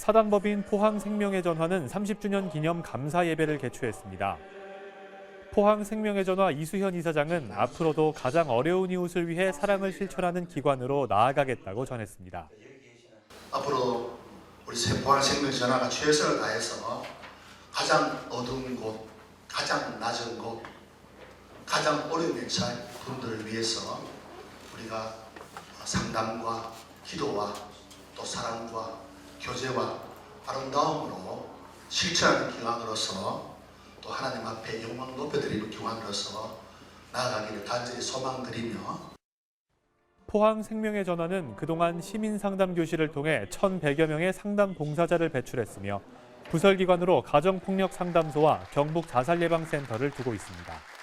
사단법인 포항생명의 전화는 30주년 기념 감사 예배를 개최했습니다. 포항생명의 전화 이수현 이사장은 앞으로도 가장 어려운 이웃을 위해 사랑을 실천하는 기관으로 나아가겠다고 전했습니다. 앞으로 우리 생명 전화가 최선을 다해서 가장 어두운 곳, 가장 낮은 곳, 가장 어려움에 처한 분들을 위해서 우리가 상담과 기도와 또 사랑과 교제와 아름다움으로 실천하는 기관으로서 또 하나님 앞에 영광 높여드리는 기관으로서 나아가기를 간절히 소망 드리며 포항 생명의 전화는 그동안 시민 상담 교실을 통해 1,100여 명의 상담 봉사자를 배출했으며 부설기관으로 가정폭력 상담소와 경북 자살 예방 센터를 두고 있습니다.